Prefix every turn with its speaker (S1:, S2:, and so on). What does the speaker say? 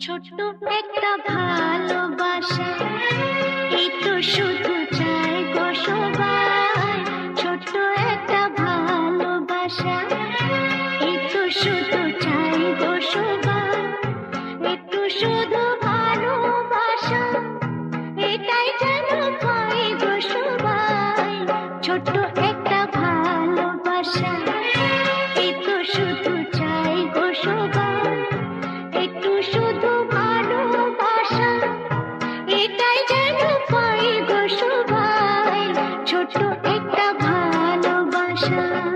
S1: ছোট্ট একটা ভালোবাসা। এই তো শুধু চাই গো সবাই ছোট্ট একটা ভালোবাসা। এই তো শুধু চাই গো সবাই একটু শুধু ভালোবাসা মনটা